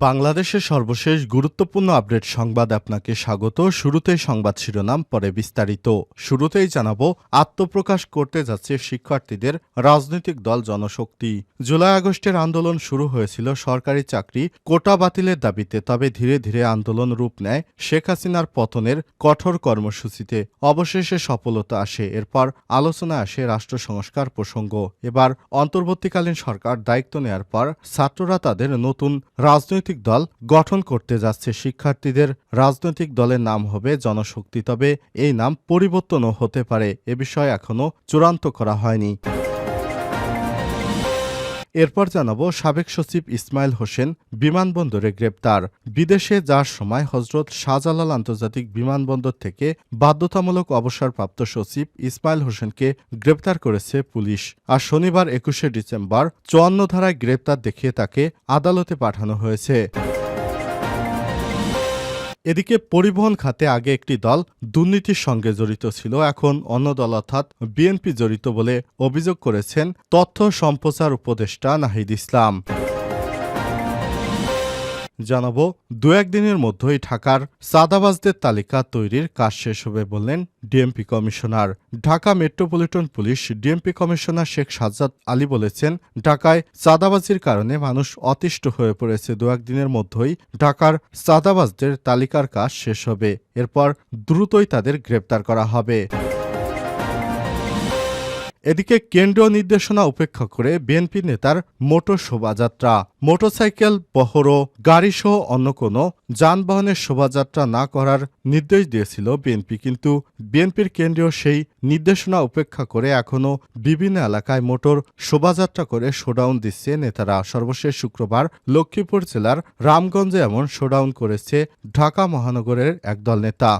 বাংলাদেশের সর্বশেষ গুরুত্বপূর্ণ আপডেট সংবাদ আপনাকে স্বাগত। শুরুতেই সংবাদ শিরোনাম, পরে বিস্তারিত। শুরুতেই জানাব, আত্মপ্রকাশ করতে যাচ্ছে শিক্ষার্থীদের রাজনৈতিক দল জনশক্তি। জুলাই আগস্টের আন্দোলন শুরু হয়েছিল সরকারি চাকরি, কোটা বাতিলের দাবিতে, তবে ধীরে ধীরে আন্দোলন রূপ নেয় শেখ হাসিনার পতনের কঠোর কর্মসূচিতে। অবশেষে সফলতা আসে, এরপর আলোচনায় আসে রাষ্ট্র সংস্কার প্রসঙ্গ। এবার অন্তর্বর্তীকালীন সরকার দায়িত্ব নেয়ার পর ছাত্ররা তাদের নতুন রাজনৈতিক দল গঠন করতে যাচ্ছে শিক্ষার্থীদের। রাজনৈতিক দলের নাম হবে জনশক্তি, তবে এই নাম পরিবর্তনও হতে পারে। এ বিষয়ে এখনও চূড়ান্ত করা হয়নি। এরপর জানাব সাবেক সচিব ইসমাইল হোসেন বিমানবন্দরে গ্রেপ্তার। বিদেশে যাওয়ার সময় হজরত শাহজালাল আন্তর্জাতিক বিমানবন্দর থেকে বাধ্যতামূলক অবসরপ্রাপ্ত সচিব ইসমাইল হোসেনকে গ্রেপ্তার করেছে পুলিশ। আর শনিবার একুশে ডিসেম্বর চুয়ান্ন ধারায় গ্রেপ্তার দেখিয়ে তাকে আদালতে পাঠানো হয়েছে। এদিকে পরিবহন খাতে আগে একটি দল দুর্নীতির সঙ্গে জড়িত ছিল, এখন অন্য দল অর্থাৎ বিএনপি জড়িত বলে অভিযোগ করেছেন তথ্য সম্প্রচার উপদেষ্টা নাহিদ ইসলাম। জানাব দু একদিনের মধ্যেই ঢাকার সাদাবাজদের তালিকা তৈরির কাজ শেষ হবে বললেন DMP commissioner. Dhaka metropolitan police DMP commissioner Sheikh Sajjad Ali বলেছেন, ঢাকায় চাঁদাবাজির কারণে মানুষ অতিষ্ঠ হয়ে পড়েছে। দু একদিনের মধ্যেই ঢাকার চাঁদাবাজদের তালিকার কাজ শেষ হবে। এরপর দ্রুতই তাদের গ্রেপ্তার করা হবে। এদিকে কেন্দ্রীয় নির্দেশনা উপেক্ষা করে বিএনপি নেতার মোটর শোভাযাত্রা। মোটরসাইকেল বহরও গাড়িসহ অন্য কোনো যানবাহনের শোভাযাত্রা না করার নির্দেশ দিয়েছিল বিএনপি। কিন্তু বিএনপির কেন্দ্রীয় সেই নির্দেশনা উপেক্ষা করে এখনও বিভিন্ন এলাকায় মোটর শোভাযাত্রা করে শোডাউন দিচ্ছে নেতারা। সর্বশেষ শুক্রবার লক্ষ্মীপুর জেলার রামগঞ্জে এমন শোডাউন করেছে ঢাকা মহানগরের একদল নেতা।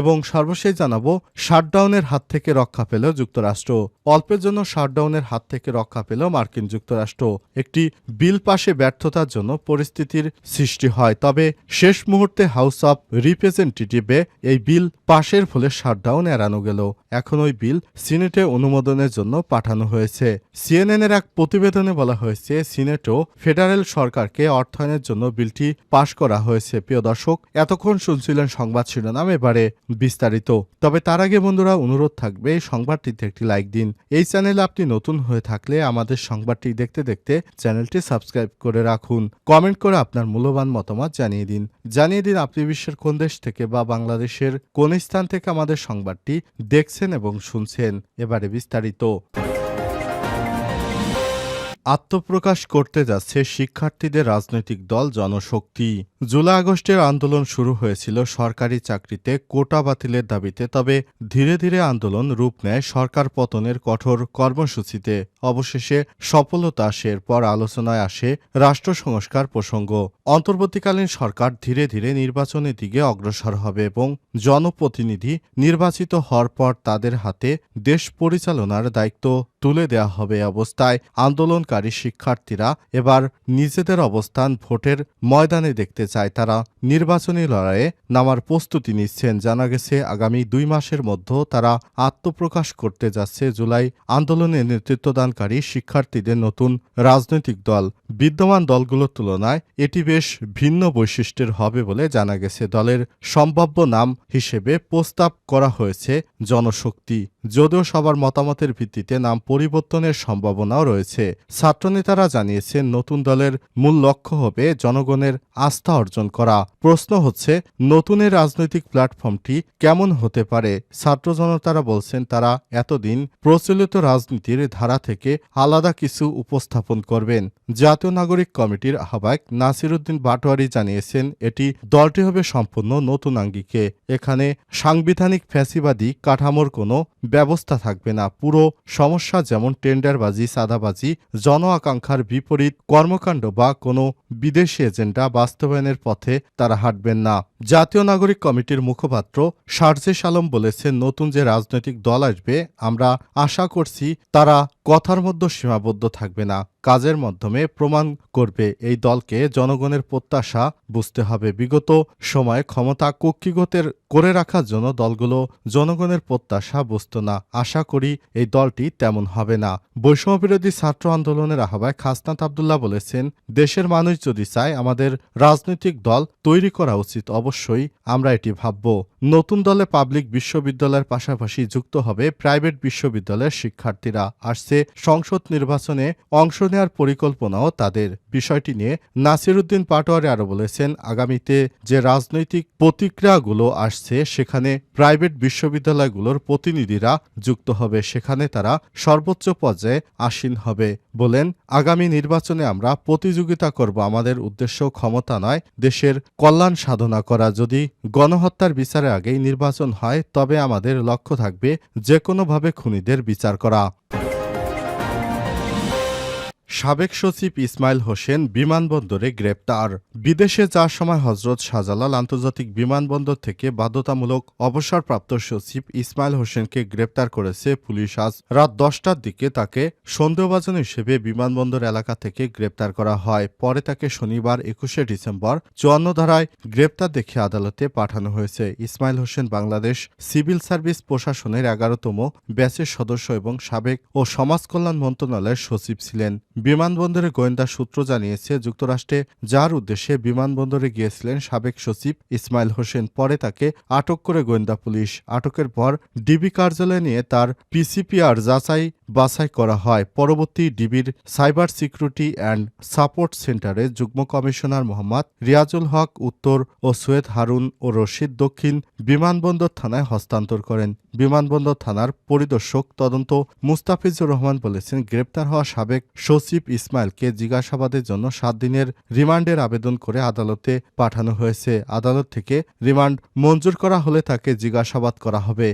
এবং সর্বশেষ জানাব, শাটডাউনের হাত থেকে রক্ষা পেল যুক্তরাষ্ট্র। অল্পের জন্য শাটডাউনের হাত থেকে রক্ষা পেল মার্কিন যুক্তরাষ্ট্র। একটি বিল পাশে ব্যর্থতার জন্য পরিস্থিতির সৃষ্টি হয়। তবে শেষ মুহূর্তে হাউস অব রিপ্রেজেন্টেটিভে এই বিল পাশের ফলে শাটডাউন এড়ানো গেল। এখন ওই বিল সিনেটে অনুমোদনের জন্য পাঠানো হয়েছে। সিএনএনের এক প্রতিবেদনে বলা হয়েছে, সিনেটও ফেডারেল সরকারকে অর্থায়নের জন্য বিলটি পাশ করা হয়েছে। প্রিয় দর্শক, এতক্ষণ শুনছিলেন সংবাদ শিরোনাম। এবারে বিস্তারিত। তবে তার আগে বন্ধুরা অনুরোধ থাকবে, সংবাদটিতে একটি লাইক দিন। এই চ্যানেলে আপনি নতুন হয়ে থাকলে আমাদের সংবাদটি দেখতে দেখতে চ্যানেলটি সাবস্ক্রাইব করে রাখুন। কমেন্ট করে আপনার মূল্যবান মতামত জানিয়ে দিন। জানিয়ে দিন আপনি বিশ্বের কোন দেশ থেকে বা বাংলাদেশের কোন স্থান থেকে আমাদের সংবাদটি দেখছেন এবং শুনছেন। এবারে বিস্তারিত। আত্মপ্রকাশ করতে যাচ্ছে শিক্ষার্থীদের রাজনৈতিক দল জনশক্তি। জুলাই আগস্টের আন্দোলন শুরু হয়েছিল সরকারি চাকরিতে কোটা বাতিলের দাবিতে, তবে ধীরে ধীরে আন্দোলন রূপ নেয় সরকার পতনের কঠোর কর্মসূচিতে। অবশেষে সফলতা আসে এরপর আলোচনায় আসে রাষ্ট্র সংস্কার প্রসঙ্গ। অন্তর্বর্তীকালীন সরকার ধীরে ধীরে নির্বাচনের দিকে অগ্রসর হবে এবং জনপ্রতিনিধি নির্বাচিত হওয়ার পর তাদের হাতে দেশ পরিচালনার দায়িত্ব তুলে দেওয়া হবে অবস্থায় আন্দোলনকারী শিক্ষার্থীরা এবার নিজেদের অবস্থান ভোটের ময়দানে দেখতে চায় তারা নির্বাচনী লড়াইয়ে নামার প্রস্তুতি নিচ্ছেন। জানা গেছে, আগামী দুই মাসের মধ্যে তারা আত্মপ্রকাশ করতে যাচ্ছে জুলাই আন্দোলনে নেতৃত্বদানকারী শিক্ষার্থীদের নতুন রাজনৈতিক দল। বিদ্যমান দলগুলোর তুলনায় এটি বেশ ভিন্ন বৈশিষ্ট্যের হবে বলে জানা গেছে। দলের সম্ভাব্য নাম হিসেবে প্রস্তাব করা হয়েছে জনশক্তি। যদিও সবার মতামতের ভিত্তিতে নাম পরিবর্তনের সম্ভাবনাও রয়েছে। ছাত্রনেতারা জানিয়েছেন, নতুন দলের মূল লক্ষ্য হবে জনগণের আস্থা অর্জন করা। প্রশ্ন হচ্ছে, নতুনের রাজনৈতিক প্ল্যাটফর্মটি কেমন হতে পারে? ছাত্র জনতারা বলছেন, তারা এতদিন প্রচলিত রাজনীতির ধারা থেকে আলাদা কিছু উপস্থাপন করবেন। জাতীয় নাগরিক কমিটির আহ্বায়ক নাসিরুদ্দিন বাটোয়ারি জানিয়েছেন, এটি দলটি হবে সম্পূর্ণ নতুন আঙ্গিকে। এখানে সাংবিধানিক ফ্যাসিবাদী কাঠামোর কোনো ব্যবস্থা থাকবে না। পুরো সমস্যা যেমন টেন্ডারবাজি, সাদাবাজি, জন আকাঙ্ক্ষার বিপরীত কর্মকাণ্ড বা কোনো বিদেশি এজেন্ডা বাস্তবায়নের পথে তারা হাঁটবেন না। জাতীয় নাগরিক কমিটির মুখপাত্র শারজেশ আলম বলেছেন, নতুন যে রাজনৈতিক দল আসবে, আমরা আশা করছি তারা কথার মধ্যে সীমাবদ্ধ থাকবে না। কাজের মাধ্যমে প্রমাণ করবে এই দলকে জনগণের প্রত্যাশা বুঝতে হবে। বিগত সময়ে ক্ষমতা কক্ষিগতের করে রাখার জন্য দলগুলো জনগণের প্রত্যাশা বুঝত না। আশা করি এই দলটি তেমন হবে না। বৈষম্যবিরোধী ছাত্র আন্দোলনের আহ্বায়ক খাসনাত আবদুল্লাহ বলেছেন, দেশের মানুষ যদি চায় আমাদের রাজনৈতিক দল তৈরি করা উচিত, অবশ্যই আমরা এটি ভাবব। নতুন দলে পাবলিক বিশ্ববিদ্যালয়ের পাশাপাশি যুক্ত হবে প্রাইভেট বিশ্ববিদ্যালয়ের শিক্ষার্থীরা। আসছে সংসদ নির্বাচনে অংশ নেওয়ার পরিকল্পনাও তাদের। বিষয়টি নিয়ে নাসিরুদ্দিন পাটোয়ারি আরও বলেছেন, আগামীতে যে রাজনৈতিক প্রতিক্রিয়াগুলো আসছে, সেখানে প্রাইভেট বিশ্ববিদ্যালয়গুলোর প্রতিনিধিরা যুক্ত হবে। সেখানে তারা সর্বোচ্চ পর্যায়ে আসীন হবে বলেন, আগামী নির্বাচনে আমরা প্রতিযোগিতা করব। আমাদের উদ্দেশ্য ক্ষমতা নয়, দেশের কল্যাণ সাধনা করা। যদি গণহত্যার বিচারের আগেই নির্বাচন হয় তবে আমাদের লক্ষ্য থাকবে যে কোনোভাবে খুনিদের বিচার করা। সাবেক সচিব ইসমাইল হোসেন বিমানবন্দরে গ্রেপ্তার। বিদেশে যাওয়ার সময় হজরত শাহজালাল আন্তর্জাতিক বিমানবন্দর থেকে বাধ্যতামূলক অবসরপ্রাপ্ত সচিব ইসমাইল হোসেনকে গ্রেপ্তার করেছে পুলিশ। আজ রাত দশটার দিকে তাকে সন্দেহভাজন হিসেবে বিমানবন্দর এলাকা থেকে গ্রেপ্তার করা হয়। পরে তাকে শনিবার একুশে ডিসেম্বর চুয়ান্ন ধারায় গ্রেপ্তার দেখে আদালতে পাঠানো হয়েছে। ইসমাইল হোসেন বাংলাদেশ সিভিল সার্ভিস প্রশাসনের এগারোতম ব্যাচের সদস্য এবং সাবেক ও সমাজ কল্যাণ মন্ত্রণালয়ের সচিব ছিলেন। বিমানবন্দরে গোয়েন্দা সূত্র জানিয়েছে, যুক্তরাষ্ট্রে যার উদ্দেশ্যে বিমানবন্দরে গিয়েছিলেন সাবেক সচিব ইসমাইল হোসেন, পরে তাকে আটক করে গোয়েন্দা পুলিশ। আটকের পর ডিবি কার্যালয়ে নিয়ে তার পিসিপিআর যাচাই বাছাই করা হয়। পরবর্তী ডিবির সাইবার সিকিউরিটি অ্যান্ড সাপোর্ট সেন্টারে যুগ্ম কমিশনার মোহাম্মদ রিয়াজুল হক উত্তর ও সৈয়দ হারুন ও রশিদ দক্ষিণ বিমানবন্দর থানায় হস্তান্তর করেন। বিমানবন্দর থানার পরিদর্শক তদন্ত মুস্তাফিজুর রহমান বলেছেন, গ্রেপ্তার হওয়া সাবেক সচিব ইসমাইলকে জিজ্ঞাসাবাদের জন্য সাত দিনের রিমান্ডের আবেদন করে আদালতে পাঠানো হয়েছে। আদালত থেকে রিমান্ড মঞ্জুর করা হলে তাকে জিজ্ঞাসাবাদ করা হবে।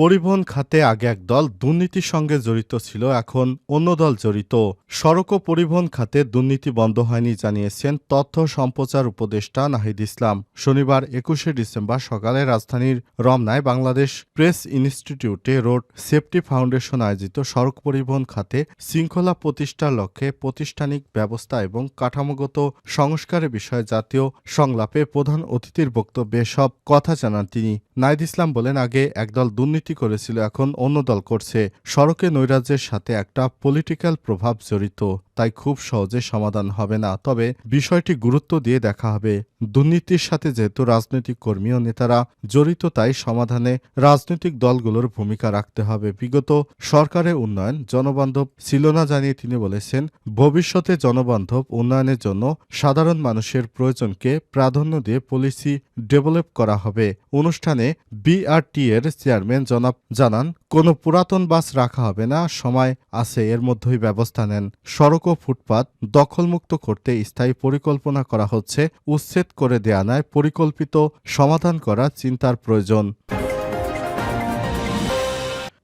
পরিবহন খাতে আগে এক দল দুর্নীতির সঙ্গে জড়িত ছিল, এখন অন্য দল জড়িত। সড়ক ও পরিবহন খাতে দুর্নীতি বন্ধ হয়নি জানিয়েছেন তথ্য সম্প্রচার উপদেষ্টা নাহিদ ইসলাম। শনিবার একুশে ডিসেম্বর সকালে রাজধানীর রমনায় বাংলাদেশ প্রেস ইনস্টিটিউটে রোড সেফটি ফাউন্ডেশন আয়োজিত সড়ক পরিবহন খাতে শৃঙ্খলা প্রতিষ্ঠার লক্ষ্যে প্রতিষ্ঠানিক ব্যবস্থা এবং কাঠামোগত সংস্কারের বিষয়ে জাতীয় সংলাপে প্রধান অতিথির বক্তব্যে সব কথা জানান তিনি। নাইদ ইসলাম বলেন, আগে একদল দুর্নীতি করেছিল এখন অন্য দল করছে। সড়কে নৈরাজ্যের সাথে একটা পলিটিক্যাল প্রভাব জড়িত। তাই খুব সহজে সমাধান হবে না। তবে বিষয়টি গুরুত্ব দিয়ে দেখা হবে। দুর্নীতির সাথে যেহেতু রাজনৈতিক কর্মী ও নেতারা জড়িত, তাই সমাধানে রাজনৈতিক দলগুলোর ভূমিকা রাখতে হবে। বিগত সরকারের উন্নয়ন জনবান্ধব ছিল না জানিয়ে তিনি বলেছেন, ভবিষ্যতে জনবান্ধব উন্নয়নের জন্য সাধারণ মানুষের প্রয়োজনকে প্রাধান্য দিয়ে পলিসি ডেভেলপ করা হবে। অনুষ্ঠানে বিআরটি এর চেয়ারম্যান জনাব জানান, কোনো পুরাতন বাস রাখা হবে না, সময় আছে, এর মধ্যেই ব্যবস্থা নেন। সড়ক ও ফুটপাত দখলমুক্ত করতে স্থায়ী পরিকল্পনা করা হচ্ছে, উচ্ছেদ করে দেয়া নয়, পরিকল্পিত সমাধান করা চিন্তার প্রয়োজন।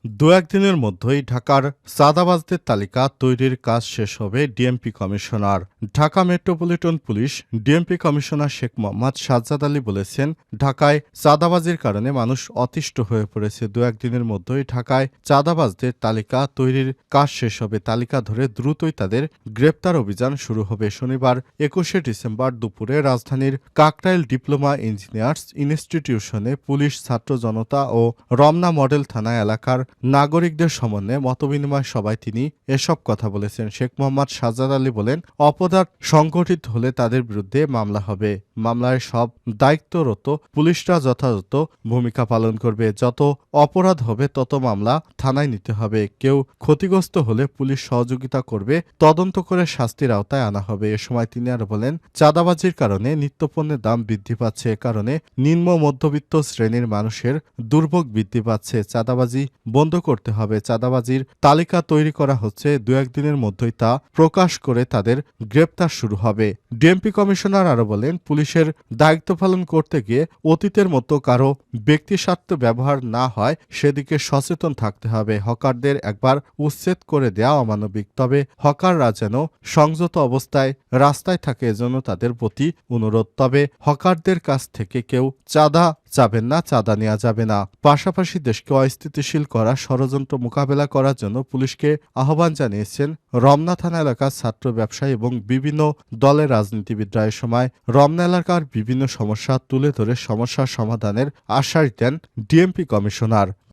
দু একদিনের মধ্যেই ঢাকার চাঁদাবাজদের তালিকা তৈরির কাজ শেষ হবে DMP commissioner. Dhaka metropolitan police DMP commissioner Sheikh Mohammad Sajjad Ali বলেছেন, ঢাকায় চাঁদাবাজির কারণে মানুষ অতিষ্ঠ হয়ে পড়েছে। দু একদিনের মধ্যেই ঢাকায় চাঁদাবাজদের তালিকা তৈরির কাজ শেষ হবে। তালিকা ধরে দ্রুতই তাদের গ্রেপ্তার অভিযান শুরু হবে। শনিবার একুশে ডিসেম্বর দুপুরে রাজধানীর কাকরাইল ডিপ্লোমা ইঞ্জিনিয়ার্স ইনস্টিটিউশনে পুলিশ ছাত্র জনতা ও রমনা মডেল থানা এলাকার নাগরিকদের সমন্বয়ে মতবিনিময় সভায় তিনি এসব কথা বলেছেন। শেখ মোহাম্মদ সাজ্জাদ আলী বলেন অপরাধ সংগঠিত হলে তাদের বিরুদ্ধে মামলা হবে। মামলায় সব দায়িত্বরত পুলিশরা যথাযথ ভূমিকা পালন করবে। যত অপরাধ হবে, তত মামলা থানায় নিতে হবে। কেউ ক্ষতিগ্রস্ত হলে পুলিশ সহযোগিতা করবে, তদন্ত করে শাস্তির আওতায় আনা হবে। এ সময় তিনি আরও বলেন, চাঁদাবাজির কারণে নিত্যপণ্যের দাম বৃদ্ধি পাচ্ছে। এ কারণে নিম্ন মধ্যবিত্ত শ্রেণির মানুষের দুর্ভোগ বৃদ্ধি পাচ্ছে। চাঁদাবাজি বন্ধ করতে হবে। চাঁদাবাজির তালিকা তৈরি করা হচ্ছে দু একদিনের মধ্যেই তা প্রকাশ করে তাদের গ্রেপ্তার শুরু হবে। ডিএমপি কমিশনার আরও বলেন, পুলিশের দায়িত্ব পালন করতে গিয়ে অতীতের মতো কারও ব্যক্তিস্বার্থ ব্যবহার না হয়, সেদিকে সচেতন থাকতে হবে। হকারদের একবার উচ্ছেদ করে দেওয়া অমানবিক, তবে হকাররা যেন সংযত অবস্থায় রাস্তায় থাকে এজন্য তাদের প্রতি অনুরোধ। তবে হকারদের কাছ থেকে কেউ চাঁদা যাবেন না, চাঁদা নেওয়া যাবে না। পাশাপাশি দেশকে অস্থিতিশীল করা, ষড়যন্ত্র মোকাবেলা করার জন্য পুলিশকে আহ্বান জানিয়েছেন রমনা থানা এলাকার ছাত্র ব্যবসায়ী এবং বিভিন্ন দলের রাজনীতিবিদরা। এ সময় রমনা এলাকার বিভিন্ন সমস্যা তুলে ধরে সমস্যার সমাধানের আশ্বাস দেন ডিএমপি কমিশনার।